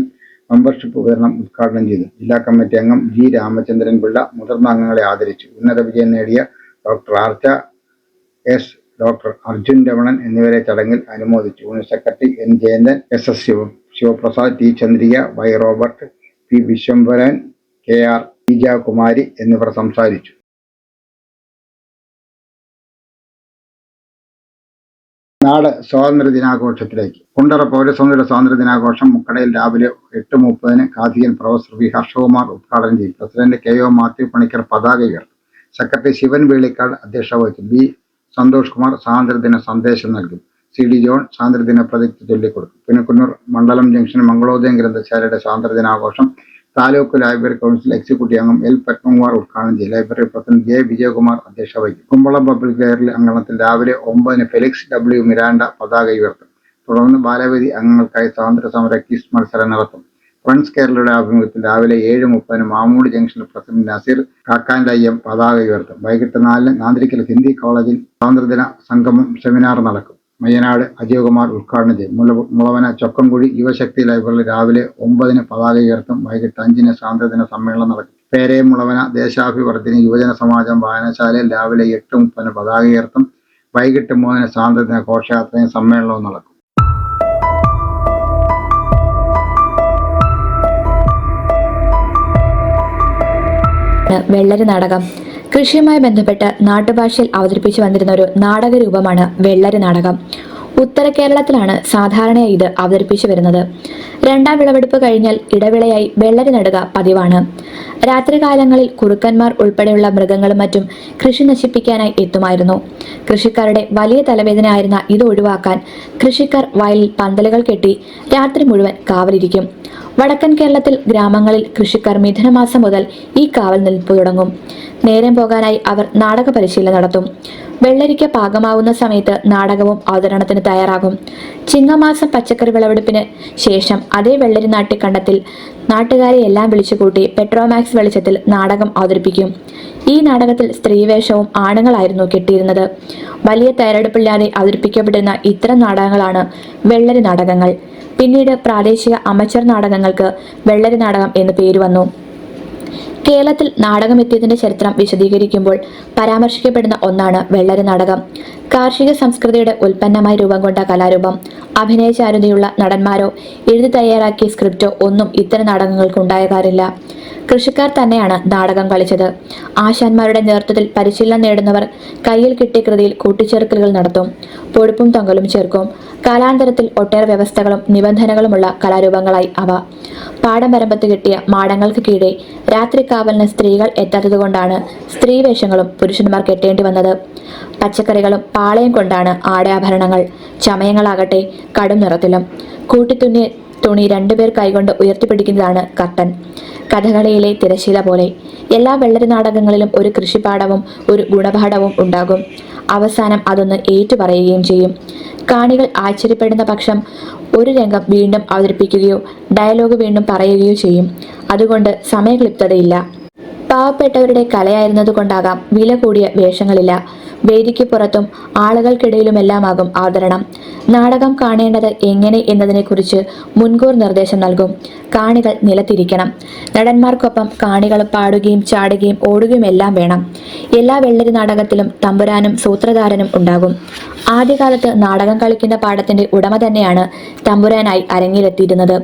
membership വിതരണം ഉദ്ഘാടനം ചെയ്തു. ജില്ലാ കമ്മിറ്റി അംഗം ജി രാമചന്ദ്രൻ പിള്ള മുതിർന്ന അംഗങ്ങളെ ആദരിച്ചു. ഉന്നത വിജയം നേടിയ doctor Archa S doctor Arjun Ramanan എന്നിവരെ ചടങ്ങിൽ അനുമോദിച്ചു. Unit secretary N. Jayanthan S. S. Siva Sivaprasad T. Chandrika Y. Robert P. Viswambharan K. R. Kumari എന്നിവർ സംസാരിച്ചു. നാട് സ്വാതന്ത്ര്യ ദിനാഘോഷത്തിലേക്ക് കുണ്ടറ പൗരസ്വാതന്ത്ര്യ സ്വാതന്ത്ര്യ ദിനാഘോഷം മുക്കടയിൽ രാവിലെ എട്ട് മുപ്പതിന് കാതികൻ പ്രൊഫസർ വി. ഹർഷകുമാർ ഉദ്ഘാടനം ചെയ്യും president K. O. Mathew Panicker പതാക ഉയർത്തും. സെക്രട്ടറി ശിവൻ വേളിക്കാട് അധ്യക്ഷത വഹിച്ചു. ബി. സന്തോഷ് കുമാർ സ്വാതന്ത്ര്യദിന സന്ദേശം നൽകും. സി ഡി ജോൺ സ്വാതന്ത്ര്യദിന പ്രതിജ്ഞ ചൊല്ലിക്കൊടുക്കും. പിന്നക്കുന്നൂർ മണ്ഡലം ജംഗ്ഷൻ മംഗളോദയം ഗ്രന്ഥശാലയുടെ സ്വാതന്ത്ര്യദിനാഘോഷം താലൂക്ക് ലൈബ്രറി കൗൺസിൽ എക്സിക്യൂട്ടീവ് അംഗം എൽ പത്മകുമാർ ഉദ്ഘാടനം ചെയ്യും. ലൈബ്രറി പ്രസിഡന്റ് ജെ വിജയകുമാർ അധ്യക്ഷത വഹിക്കും. കുമ്പളം പബ്ലിക് ലൈബ്രറി അങ്കണത്തിൽ രാവിലെ ഒമ്പതിന് ഫെലിക്സ് ഡബ്ല്യു മിരാണ്ട പതാക ഉയർത്തും. തുടർന്ന് ബാലവേദി അംഗങ്ങൾക്കായി സ്വാതന്ത്ര്യ സമര ക്വിസ് മത്സരം നടത്തും. ഫ്രണ്ട്സ് കേരളയുടെ ആഭിമുഖ്യത്തിൽ രാവിലെ ഏഴ് മുപ്പതിന് മാമൂട് ജംഗ്ഷനിൽ പ്രസിഡന്റ് നസീർ കാക്കാൻഡയ്യം പതാക ഉയർത്തും. വൈകിട്ട് നാലിന് നാന്തിരിക്കൽ ഹിന്ദി കോളേജിൽ സ്വാതന്ത്ര്യദിന സംഗമം സെമിനാർ നടക്കും. മയ്യനാട് അജയകുമാർ ഉദ്ഘാടനം ചെയ്യും. മുല മുളവന ചൊക്കംകുഴി യുവശക്തി ലൈബ്രറി രാവിലെ ഒമ്പതിന് പതാക ഉയർത്തും. വൈകിട്ട് അഞ്ചിന് സ്വാതന്ത്ര്യദിന സമ്മേളനം നടക്കും. പേരെ മുളവന ദേശാഭിവർദ്ധിനി യുവജന സമാജം വായനശാലയിൽ രാവിലെ എട്ട് മുപ്പതിന് പതാക ഉയർത്തും. വൈകിട്ട് മൂന്നിന് സ്വാതന്ത്ര്യദിന ഘോഷയാത്രയും സമ്മേളനവും നടക്കും. വെള്ളരി നാടകം. കൃഷിയുമായി ബന്ധപ്പെട്ട് നാട്ടുഭാഷയിൽ അവതരിപ്പിച്ചു വന്നിരുന്ന ഒരു നാടക രൂപമാണ് വെള്ളരി നാടകം. ഉത്തര കേരളത്തിലാണ് സാധാരണയായി ഇത് അവതരിപ്പിച്ചു വരുന്നത്. രണ്ടാം വിളവെടുപ്പ് കഴിഞ്ഞാൽ ഇടവിളയായി വെള്ളരി നടുക പതിവാണ്. രാത്രികാലങ്ങളിൽ കുറുക്കന്മാർ ഉൾപ്പെടെയുള്ള മൃഗങ്ങളും മറ്റും കൃഷി നശിപ്പിക്കാനായി എത്തുമായിരുന്നു. കൃഷിക്കാരുടെ വലിയ തലവേദന ആയിരുന്ന ഇത് ഒഴിവാക്കാൻ കൃഷിക്കാർ വയലിൽ പന്തലുകൾ കെട്ടി രാത്രി മുഴുവൻ കാവലിരിക്കും. വടക്കൻ കേരളത്തിൽ ഗ്രാമങ്ങളിൽ കൃഷിക്കാർ മിഥുനമാസം മുതൽ ഈ കാവൽ നിൽപ്പ് തുടങ്ങും. നേരം പോകാനായി അവർ നാടക പരിശീലനം നടത്തും. വെള്ളരിക്ക പാകമാവുന്ന സമയത്ത് നാടകവും അവതരണത്തിന് തയ്യാറാകും. ചിങ്ങമാസം പച്ചക്കറി വിളവെടുപ്പിന് ശേഷം അതേ വെള്ളരി നാട്ടിക്കണ്ടത്തിൽ നാട്ടുകാരെ എല്ലാം വിളിച്ചുകൂട്ടി പെട്രോമാക്സ് വെളിച്ചത്തിൽ നാടകം അവതരിപ്പിക്കും. ഈ നാടകത്തിൽ സ്ത്രീവേഷവും ആണുങ്ങളായിരുന്നു കെട്ടിയിരുന്നത്. വലിയ തയ്യാറെടുപ്പില്ലാതെ അവതരിപ്പിക്കപ്പെടുന്ന ഇത്തരം നാടകങ്ങളാണ് വെള്ളരി നാടകങ്ങൾ. പിന്നീട് പ്രാദേശിക അമച്ചർ നാടകങ്ങൾക്ക് വെള്ളരി നാടകം എന്ന് പേര് വന്നു. കേരളത്തിൽ നാടകം എത്തിയതിന്റെ ചരിത്രം വിശദീകരിക്കുമ്പോൾ പരാമർശിക്കപ്പെടുന്ന ഒന്നാണ് വെള്ളരി നാടകം. കാർഷിക സംസ്കൃതിയുടെ ഉൽപ്പന്നമായി രൂപം കൊണ്ട കലാരൂപം. അഭിനയചാരുതയുള്ള നടന്മാരോ എഴുതി തയ്യാറാക്കിയ സ്ക്രിപ്റ്റോ ഒന്നും ഇത്തരം നാടകങ്ങൾക്ക് ഉണ്ടായതാറില്ല കൃഷിക്കാർ തന്നെയാണ് നാടകം കളിച്ചത്. ആശാന്മാരുടെ നേതൃത്വത്തിൽ പരിശീലനം നേടുന്നവർ കയ്യിൽ കിട്ടിയ കൃതിയിൽ കൂട്ടിച്ചേർക്കലുകൾ നടത്തും. പൊഴുപ്പും തൊങ്കലും ചേർക്കും. കാലാന്തരത്തിൽ ഒട്ടേറെ വ്യവസ്ഥകളും നിബന്ധനകളുമുള്ള കലാരൂപങ്ങളായി അവ. പാടം വരമ്പത്ത് കിട്ടിയ മാടങ്ങൾക്ക് കീഴെ രാത്രി കാവലിന് സ്ത്രീകൾ എത്താത്തതുകൊണ്ടാണ് സ്ത്രീ വേഷങ്ങളും പുരുഷന്മാർ കെട്ടേണ്ടി വന്നത്. പച്ചക്കറികളും പാളയം കൊണ്ടാണ് ആടയാഭരണങ്ങൾ. ചമയങ്ങളാകട്ടെ കടും നിറത്തിലും. കൂട്ടിത്തുന്നിയ തുണി രണ്ടുപേർ കൈകൊണ്ട് ഉയർത്തിപ്പിടിക്കുന്നതാണ് കർട്ടൻ കഥകളിയിലെ തിരശീല പോലെ എല്ലാ വെള്ളരി നാടകങ്ങളിലും ഒരു കൃഷിപാഠവും ഒരു ഗുണപാഠവും ഉണ്ടാകും. അവസാനം അതൊന്ന് ഏറ്റുപറയുകയും ചെയ്യും. കാണികൾ ആശ്ചര്യപ്പെടുന്ന പക്ഷം ഒരു രംഗം വീണ്ടും അവതരിപ്പിക്കുകയോ ഡയലോഗ് വീണ്ടും പറയുകയോ ചെയ്യും. അതുകൊണ്ട് സമയക്ലിപ്തതയില്ല. പാവപ്പെട്ടവരുടെ കലയായിരുന്നതുകൊണ്ടാകാം വില കൂടിയ വേഷങ്ങളില്ല. വേദിക്ക് പുറത്തും ആളുകൾക്കിടയിലുമെല്ലാമാകും ആദരണം. നാടകം കാണേണ്ടത് എങ്ങനെ എന്നതിനെക്കുറിച്ച് മുൻകൂർ നിർദ്ദേശം നൽകും. കാണികൾ നിലത്തിരിക്കണം. നടന്മാർക്കൊപ്പം കാണികൾ പാടുകയും ചാടുകയും ഓടുകയും എല്ലാം വേണം. എല്ലാ വെള്ളരി നാടകത്തിലും തമ്പുരാനും സൂത്രധാരനും ഉണ്ടാകും. ആദ്യകാലത്ത് നാടകം കളിക്കുന്ന പാടത്തിന്റെ ഉടമ തന്നെയാണ് തമ്പുരാനായി അരങ്ങിലെത്തിയിരുന്നത്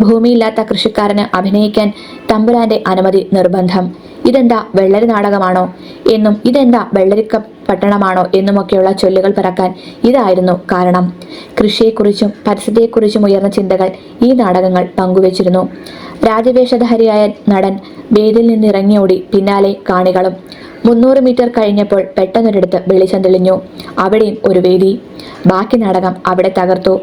ഭൂമിയില്ലാത്ത കൃഷിക്കാരന് അഭിനയിക്കാൻ തമ്പുരാന്റെ അനുമതി നിർബന്ധം. ഇതെന്താ വെള്ളരി നാടകമാണോ? എന്നും ഇതെന്താ വെള്ളരിക്ക പട്ടണമാണോ? എന്നുമൊക്കെയുള്ള ചൊല്ലുകൾ പിറക്കാൻ ഇതായിരുന്നു കാരണം. കൃഷിയെക്കുറിച്ചും പരിസ്ഥിതിയെക്കുറിച്ചും ഉയർന്ന ചിന്തകൾ ഈ നാടകങ്ങൾ പങ്കുവച്ചിരുന്നു. രാജവേഷധാരിയായ നടൻ വേദിയിൽ നിന്ന് ഇറങ്ങിയോടി പിന്നാലെ കാണികളും. മുന്നൂറ് മീറ്റർ കഴിഞ്ഞപ്പോൾ പെട്ടെന്നൊരിടത്ത് വെളിച്ചം തെളിഞ്ഞു. അവിടെയും ഒരു വേദി. ബാക്കി നാടകം അവിടെ തകർത്തു.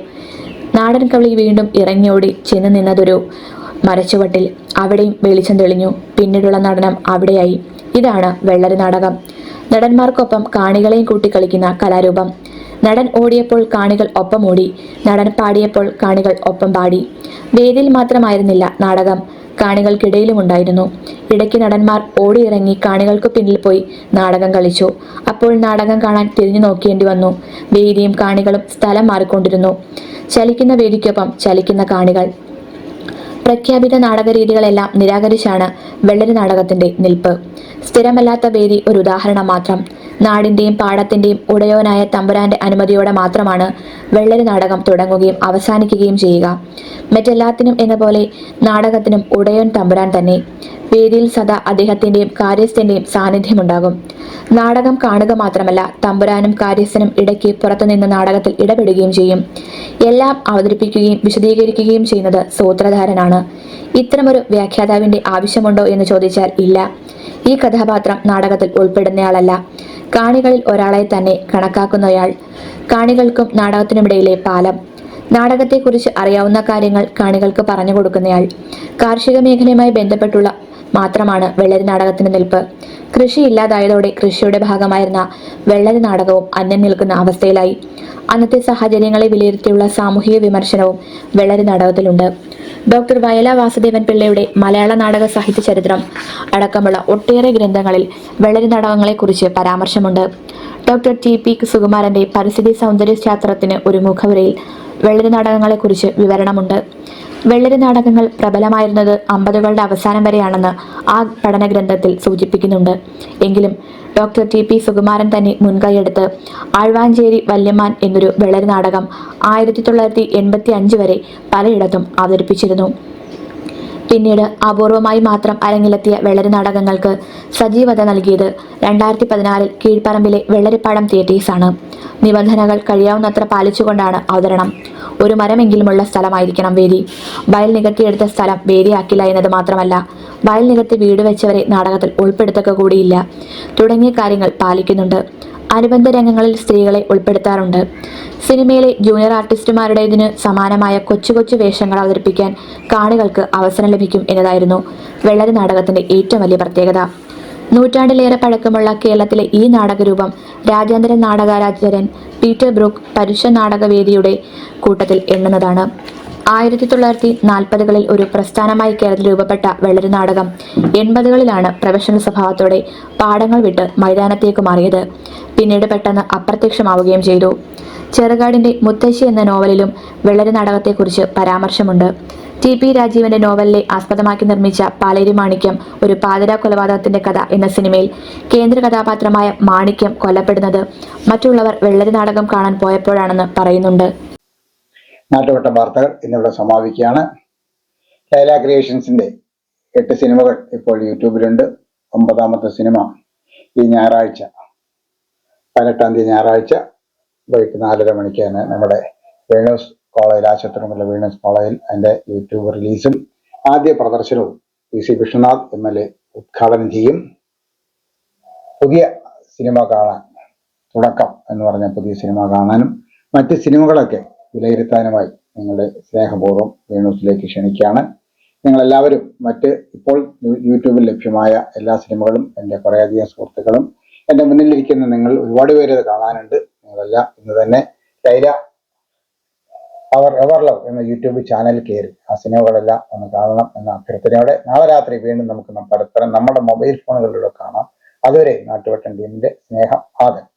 നാടൻ കവിളി വീണ്ടും ഇറങ്ങിയോടി ചെന്ന് നിന്നതൊരു മരച്ചുവട്ടിൽ. അവിടെയും വെളിച്ചം തെളിഞ്ഞു. പിന്നീടുള്ള നടനം അവിടെയായി. ഇതാണ് വെള്ളരി നാടകം. നടന്മാർക്കൊപ്പം കാണികളെയും കൂട്ടി കളിക്കുന്ന കലാരൂപം. നടൻ ഓടിയപ്പോൾ കാണികൾ ഒപ്പം ഓടി. നടൻ പാടിയപ്പോൾ കാണികൾ ഒപ്പം പാടി. വേദിയിൽ മാത്രമായിരുന്നില്ല നാടകം. കാണികൾക്കിടയിലും ഉണ്ടായിരുന്നു. ഇടയ്ക്ക് നടന്മാർ ഓടിയിറങ്ങി കാണികൾക്ക് പിന്നിൽ പോയി നാടകം കളിച്ചു. അപ്പോൾ നാടകം കാണാൻ തിരിഞ്ഞു നോക്കേണ്ടി വന്നു. വേദിയും കാണികളും സ്ഥലം മാറിക്കൊണ്ടിരുന്നു. ചലിക്കുന്ന വേദിക്കൊപ്പം ചലിക്കുന്ന കാണികൾ. പ്രഖ്യാപിത നാടകരീതികളെല്ലാം നിരാകരിച്ചാണ് വെള്ളരി നാടകത്തിന്റെ നിൽപ്പ്. സ്ഥിരമല്ലാത്ത വേദി ഒരു ഉദാഹരണം മാത്രം. നാടിന്റെയും പാടത്തിന്റെയും ഉടയോനായ തമ്പുരാന്റെ അനുമതിയോടെ മാത്രമാണ് വെള്ളരി നാടകം തുടങ്ങുകയും അവസാനിക്കുകയും ചെയ്യുക. മറ്റെല്ലാത്തിനും എന്ന പോലെ നാടകത്തിനും ഉടയോൻ തമ്പുരാൻ തന്നെ. വേദിയിൽ സദാ അദ്ദേഹത്തിന്റെയും കാര്യസ്ഥന്റെയും സാന്നിധ്യമുണ്ടാകും. നാടകം കാണുക മാത്രമല്ല തമ്പുരാനും കാര്യസ്ഥനും ഇടയ്ക്ക് പുറത്തുനിന്ന് നാടകത്തിൽ ഇടപെടുകയും ചെയ്യും. എല്ലാം അവതരിപ്പിക്കുകയും വിശദീകരിക്കുകയും ചെയ്യുന്നത് സൂത്രധാരനാണ്. ഇത്തരമൊരു വ്യാഖ്യാതാവിന്റെ ആവശ്യമുണ്ടോ എന്ന് ചോദിച്ചാൽ ഇല്ല. ഈ കഥാപാത്രം നാടകത്തിൽ ഉൾപ്പെടുന്നയാളല്ല. കാണികളിൽ ഒരാളെ തന്നെ കണക്കാക്കുന്നയാൾ. കാണികൾക്കും നാടകത്തിനുമിടയിലെ പാലം. നാടകത്തെക്കുറിച്ച് അറിയാവുന്ന കാര്യങ്ങൾ കാണികൾക്ക് പറഞ്ഞു കൊടുക്കുന്നയാൾ. കാർഷിക മേഖലയുമായി ബന്ധപ്പെട്ടുള്ള മാത്രമാണ് വെള്ളരി നാടകത്തിന് നിൽപ്പ്. കൃഷി ഇല്ലാതായതോടെ കൃഷിയുടെ ഭാഗമായിരുന്ന വെള്ളരി നാടകവും അന്യം നിൽക്കുന്ന അവസ്ഥയിലായി. അന്നത്തെ സാഹചര്യങ്ങളെ വിലയിരുത്തിയുള്ള സാമൂഹിക വിമർശനവും വെള്ളരി നാടകത്തിലുണ്ട്. ഡോക്ടർ വയല വാസുദേവൻ പിള്ളയുടെ മലയാള നാടക സാഹിത്യ ചരിത്രം അടക്കമുള്ള ഒട്ടേറെ ഗ്രന്ഥങ്ങളിൽ വെള്ളരി നാടകങ്ങളെക്കുറിച്ച് പരാമർശമുണ്ട്. ഡോക്ടർ ടി പി സുകുമാരന്റെ പരിസ്ഥിതി സൗന്ദര്യ ശാസ്ത്രത്തിന് ഒരു മുഖവുരയിൽ വെള്ളരി നാടകങ്ങളെക്കുറിച്ച് വിവരണമുണ്ട്. വെള്ളരി നാടകങ്ങൾ പ്രബലമായിരുന്നത് അമ്പതുകളുടെ അവസാനം വരെയാണെന്ന് ആ പഠന ഗ്രന്ഥത്തിൽ സൂചിപ്പിക്കുന്നുണ്ട്. എങ്കിലും ഡോക്ടർ ടി പി സുകുമാരൻ തന്നെ മുൻകൈയെടുത്ത് ആഴ്വാഞ്ചേരി വല്യമാൻ എന്നൊരു വെള്ളരി നാടകം ആയിരത്തി തൊള്ളായിരത്തി എൺപത്തി അഞ്ച് വരെ പലയിടത്തും അവതരിപ്പിച്ചിരുന്നു. പിന്നീട് അപൂർവമായി മാത്രം അരങ്ങിലെത്തിയ വെള്ളരി നാടകങ്ങൾക്ക് സജീവത നൽകിയത് രണ്ടായിരത്തി പതിനാറിൽ കീഴ്പ്പറമ്പിലെ വെള്ളരിപ്പാടം തിയേറ്റേഴ്സാണ്. നിബന്ധനകൾ കഴിയാവുന്നത്ര പാലിച്ചുകൊണ്ടാണ് അവതരണം. ഒരു മരമെങ്കിലുമുള്ള സ്ഥലമായിരിക്കണം വേദി. വയൽ നികത്തിയെടുത്ത സ്ഥലം വേദിയാക്കില്ല എന്നത് മാത്രമല്ല വയൽ നികത്തി വീട് വെച്ചവരെ നാടകത്തിൽ ഉൾപ്പെടുത്തുക കൂടിയില്ല. തുടങ്ങിയ കാര്യങ്ങൾ പാലിക്കുന്നുണ്ട്. അനുബന്ധ രംഗങ്ങളിൽ സ്ത്രീകളെ ഉൾപ്പെടുത്താറുണ്ട്. സിനിമയിലെ ജൂനിയർ ആർട്ടിസ്റ്റുമാരുടേതിന് സമാനമായ കൊച്ചു കൊച്ചു വേഷങ്ങൾ അവതരിപ്പിക്കാൻ കാണികൾക്ക് അവസരം ലഭിക്കും എന്നതായിരുന്നു വെള്ളരി നാടകത്തിന്റെ ഏറ്റവും വലിയ പ്രത്യേകത. നൂറ്റാണ്ടിലേറെ പഴക്കമുള്ള കേരളത്തിലെ ഈ നാടകരൂപം രാജ്യാന്തര നാടകാരാചാര്യൻ പീറ്റർ ബ്രൂക്ക് പരുഷ നാടകവേദിയുടെ കൂട്ടത്തിൽ എണ്ണുന്നതാണ്. ആയിരത്തി തൊള്ളായിരത്തി നാൽപ്പതുകളിൽ ഒരു പ്രസ്ഥാനമായി കേരളത്തിൽ രൂപപ്പെട്ട വെള്ളരി നാടകം എൺപതുകളിലാണ് പ്രൊഫഷണൽ സ്വഭാവത്തോടെ പാടങ്ങൾ വിട്ട് മൈതാനത്തേക്ക് മാറിയത്. പിന്നീട് പെട്ടെന്ന് അപ്രത്യക്ഷമാവുകയും ചെയ്തു. ചെറുകാടിന്റെ മുത്തശ്ശി എന്ന നോവലിലും വെള്ളരി നാടകത്തെക്കുറിച്ച് പരാമർശമുണ്ട്. ടി പി രാജീവന്റെ നോവലിലെ ആസ്പദമാക്കി നിർമ്മിച്ച പാലേരി മാണിക്യം ഒരു പാതിര കൊലപാതകത്തിന്റെ കഥ എന്ന സിനിമയിൽ കേന്ദ്ര കഥാപാത്രമായ മാണിക്യം കൊല്ലപ്പെടുന്നത് മറ്റുള്ളവർ വെള്ളരി നാടകം കാണാൻ പോയപ്പോഴാണെന്ന് പറയുന്നുണ്ട്. നാട്ടുവട്ടം വാർത്തകൾ ഇന്നിവിടെ സമാപിക്കുകയാണ്. ലൈല ക്രിയേഷൻസിന്റെ എട്ട് സിനിമകൾ ഇപ്പോൾ യൂട്യൂബിലുണ്ട്. ഒമ്പതാമത്തെ സിനിമ ഈ ഞായറാഴ്ച. പതിനെട്ടാം തീയതി ഞായറാഴ്ച വൈകിട്ട് നാലര മണിക്കാണ് നമ്മുടെ വേണൂസ് കോളേജിൽ ആശുപത്രിമുള്ള വേണൂസ് കോളേജിൽ അതിന്റെ യൂട്യൂബ് റിലീസും ആദ്യ പ്രദർശനവും P C Viswanath M L A ഉദ്ഘാടനം ചെയ്യും. പുതിയ സിനിമ കാണാൻ തുടക്കം എന്ന് പറഞ്ഞ പുതിയ സിനിമ കാണാനും മറ്റ് സിനിമകളൊക്കെ വിലയിരുത്താനുമായി നിങ്ങളുടെ സ്നേഹപൂർവം വേണൂസിലേക്ക് ക്ഷണിക്കുകയാണ്. നിങ്ങളെല്ലാവരും മറ്റ് ഇപ്പോൾ യൂട്യൂബിൽ ലഭ്യമായ എല്ലാ സിനിമകളും എന്റെ കുറേയധികം സുഹൃത്തുക്കളും എന്റെ മുന്നിലിരിക്കുന്ന നിങ്ങൾ ഒരുപാട് പേര് അത് കാണാനുണ്ട്. നിങ്ങളെല്ലാം ഇന്ന് തന്നെ ലൈല അവർ എവർ ലവ് എന്ന യൂട്യൂബ് ചാനൽ കയറി. ആ സിനിമകളെല്ലാം ഒന്ന് കാണണം എന്ന അഭ്യർത്ഥനയോടെ നാളെ രാത്രി വീണ്ടും നമുക്ക് പരസ്പരം നമ്മുടെ മൊബൈൽ ഫോണുകളിലൂടെ കാണാം. അതുവരെ നാട്ടുവട്ടം ടീമിന്റെ സ്നേഹം ആദരം.